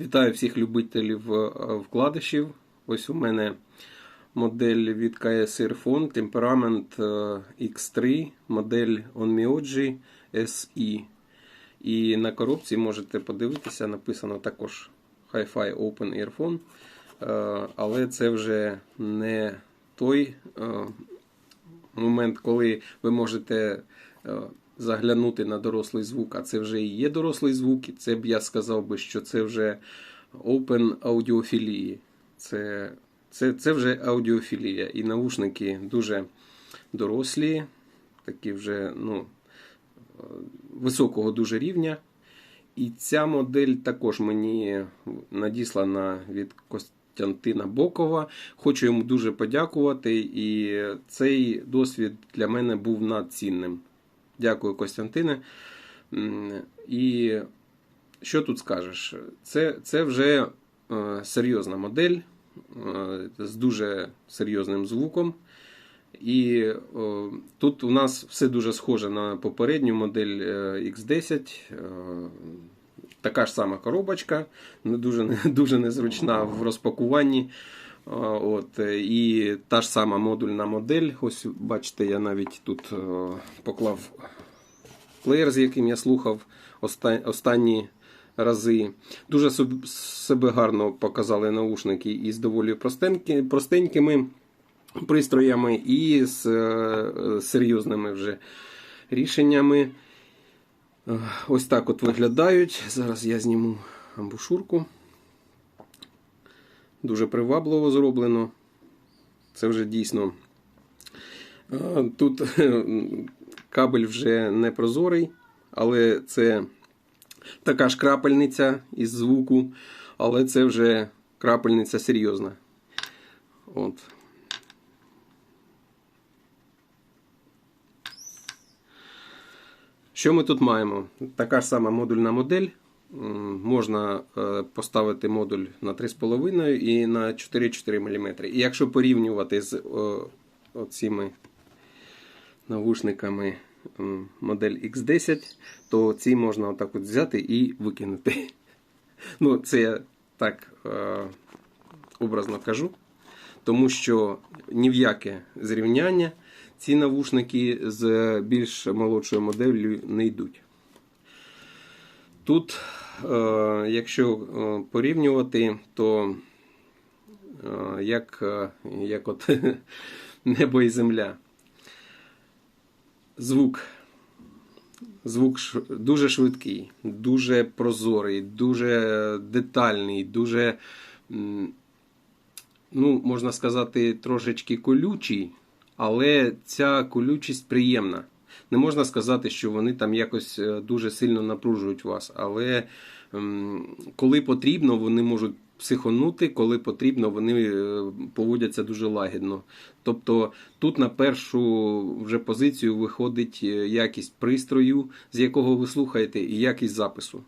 Вітаю всіх любителів е, вкладишів. Ось у мене модель від KS Airphone, е, X3, модель Onmyoji SE. І на коробці можете подивитися, написано також Hi-Fi Open Earphone. Е, Але це вже не той е, момент, коли ви можете заглянути на дорослий звук, а це вже і є дорослий звук, і це б я сказав би, що це вже open аудіофілії. Це, це, це вже аудіофілія. І наушники дуже дорослі, такі вже ну, високого дуже рівня. І ця модель також мені надіслана від Костянтина Бокова. Хочу йому дуже подякувати. І цей досвід для мене був надцінним. Дякую, Костянтине. І що тут скажеш? Це, це вже е, серйозна модель е, з дуже серйозним звуком. І е, тут у нас все дуже схоже на попередню модель е, X10. Е, така ж сама коробочка, дуже, дуже незручна в розпакуванні. От, е, і та ж сама модульна модель. Ось бачите, я навіть тут е, поклав плеєр, з яким я слухав останні рази. Дуже себе гарно показали наушники із доволі простенькими пристроями, і з е, серйозними вже рішеннями. Ось так от виглядають. Зараз я зніму амбушурку. Дуже привабливо зроблено. Це вже дійсно. Тут кабель вже не прозорий, але це така ж крапельниця із звуку, але це вже крапельниця серйозна. От. Що ми тут маємо? Така ж сама модульна модель. Можна е, поставити модуль на 3,5 і на 4,4 мм. І якщо порівнювати з о, оціми навушниками модель X10, то ці можна отак от взяти і викинути. Ну, це я так е, образно кажу, тому що ні в яке зрівняння ці навушники з більш молодшою моделлю не йдуть. Тут, якщо е, порівнювати, то е, як, е, як от небо і земля. Звук. Звук дуже швидкий, дуже прозорий, дуже детальний, дуже, ну, можна сказати, трошечки колючий, але ця колючість приємна. Не можна сказати, що вони там якось е, дуже сильно напружують вас, але ем, коли потрібно, вони можуть психонути, коли потрібно, вони е, поводяться дуже лагідно. Тобто тут на першу вже позицію виходить е, якість пристрою, з якого ви слухаєте, і якість запису.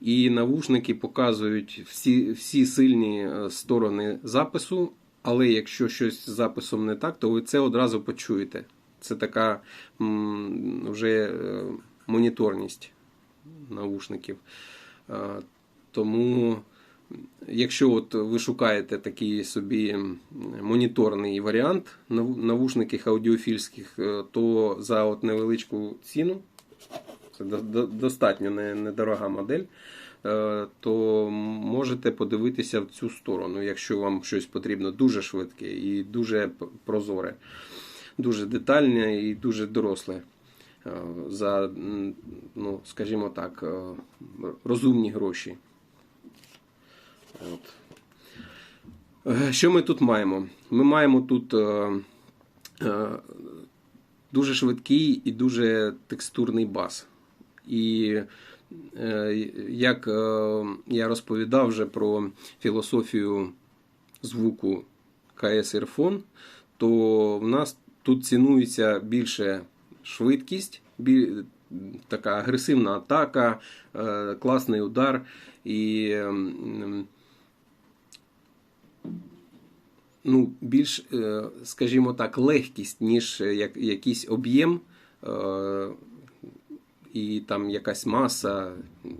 І навушники показують всі, всі сильні сторони запису, але якщо щось з записом не так, то ви це одразу почуєте. Це така вже е, моніторність навушників. Е, Тому, якщо от ви шукаєте такий собі моніторний варіант навушників аудіофільських, е, то за от невеличку ціну, це до- до- достатньо недорога модель, е, то можете подивитися в цю сторону, якщо вам щось потрібно дуже швидке і дуже прозоре, дуже детальне і дуже доросле. е, За, ну, скажімо так, е, розумні гроші. От. Е, Що ми тут маємо? Ми маємо тут дуже швидкий і дуже текстурний бас. І як я розповідав вже про філософію звуку KS Airphone, то в нас тут цінується більше швидкість, біль... така агресивна атака, е, класний удар і ем, ну, більш, е, скажімо так, легкість, ніж як, якийсь об'єм. І там якась маса,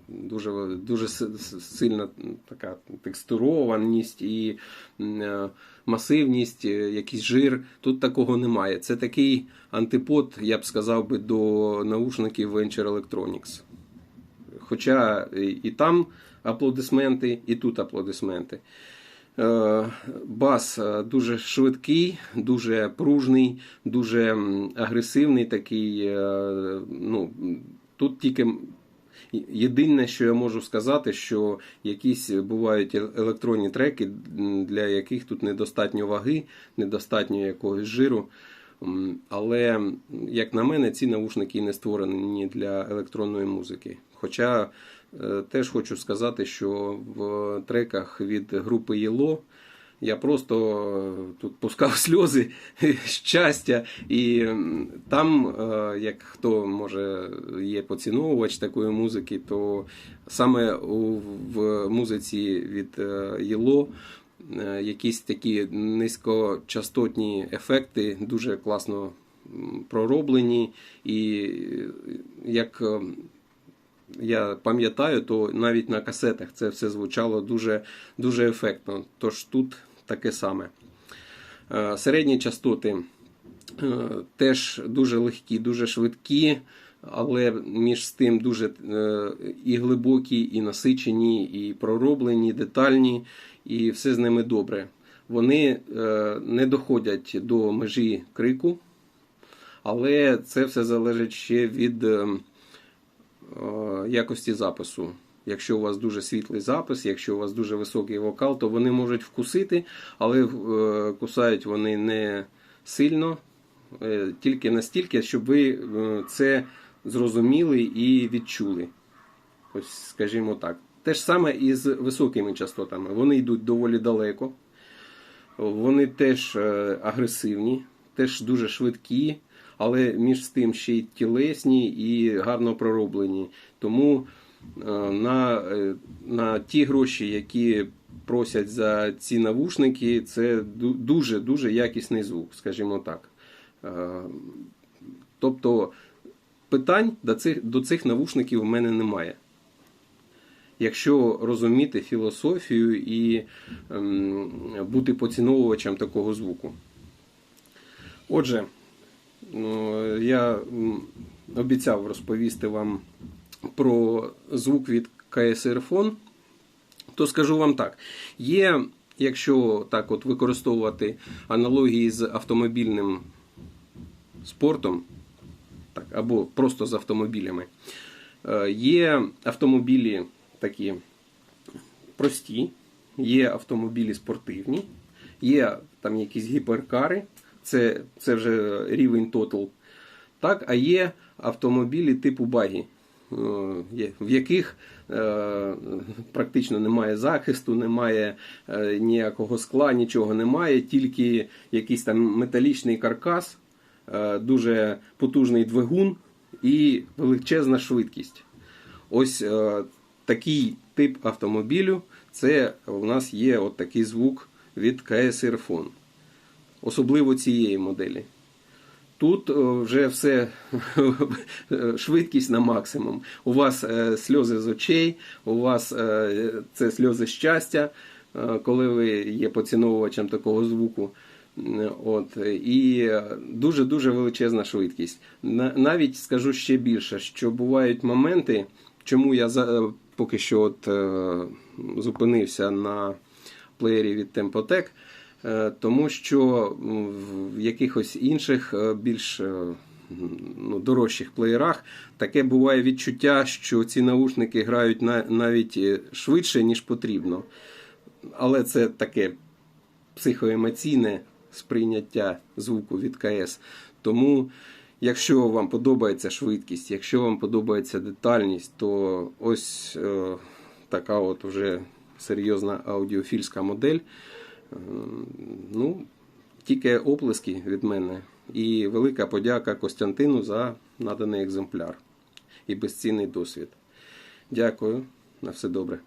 дуже, дуже сильна така текстурованість і е, масивність, е, якийсь жир. Тут такого немає. Це такий антипод, я б сказав би, до наушників Venture Electronics. Хоча і там аплодисменти, і тут аплодисменти. Е, Бас дуже швидкий, дуже пружний, дуже агресивний такий. Ну, тут тільки єдине, що я можу сказати, що якісь бувають е- електронні треки, для яких тут недостатньо ваги, недостатньо якогось жиру. Але, як на мене, ці навушники не створені для електронної музики. Хоча е, теж хочу сказати, що в треках від групи Єло я просто е, тут пускав сльози щастя, і там, е, як хто може є поціновувач такої музики, то саме в музиці від е, Єло якісь такі низькочастотні ефекти дуже класно пророблені, і як я пам'ятаю, то навіть на касетах це все звучало дуже, дуже ефектно. Тож тут таке саме. Е, Середні частоти е, теж дуже легкі, дуже швидкі, але між тим дуже е, і глибокі, і насичені, і пророблені, детальні, і все з ними добре. Вони не доходять до межі крику, але це все залежить ще від. е, е, якості запису. Якщо у вас дуже світлий запис, якщо у вас дуже високий вокал, то вони можуть вкусити, але е, кусають вони не сильно, е, тільки настільки, щоб ви е, це зрозуміли і відчули. Ось, скажімо так. Те ж саме і з високими частотами. Вони йдуть доволі далеко. Вони теж агресивні, теж дуже швидкі, але між тим ще й тілесні і гарно пророблені. Тому на, е, на ті гроші, які просять за ці навушники, це дуже дуже якісний звук, скажімо так. Е, Тобто питань до цих, до цих навушників в мене немає. Якщо розуміти філософію і ем, бути поціновувачем такого звуку. Отже, ну, я обіцяв розповісти вам про звук від Phone, то скажу вам так: є, якщо так от використовувати аналогії з автомобільним спортом, так, або просто з автомобілями, е, є автомобілі такі прості, є автомобілі спортивні, є там якісь гіперкари, це, це вже рівень Total. Так, а є автомобілі типу багі, в яких е, практично немає захисту, немає е, ніякого скла, нічого немає, тільки якийсь там металічний каркас, е, дуже потужний двигун і величезна швидкість. Ось е, такий тип автомобілю, це у нас є от такий звук від KS Airphone. Особливо цієї моделі. Тут е, вже все швидкість на максимум. У вас е, сльози з очей, у вас е, це сльози щастя, коли ви є поціновувачем такого звуку. От, і дуже-дуже величезна швидкість. Навіть скажу ще більше, що бувають моменти, чому я за, поки що от, зупинився на плеєрі від Tempotec, тому що в якихось інших е, більш е, ну, дорожчих плеєрах таке буває відчуття, що ці наушники грають на, навіть е, швидше, ніж потрібно. Але це таке психоемоційне сприйняття звуку від КС. Тому, якщо вам подобається швидкість, якщо вам подобається детальність, то ось е, така от вже серйозна аудіофільська модель. Е, Ну, тільки оплески від мене. І велика подяка Костянтину за наданий екземпляр і безцінний досвід. Дякую. На все добре.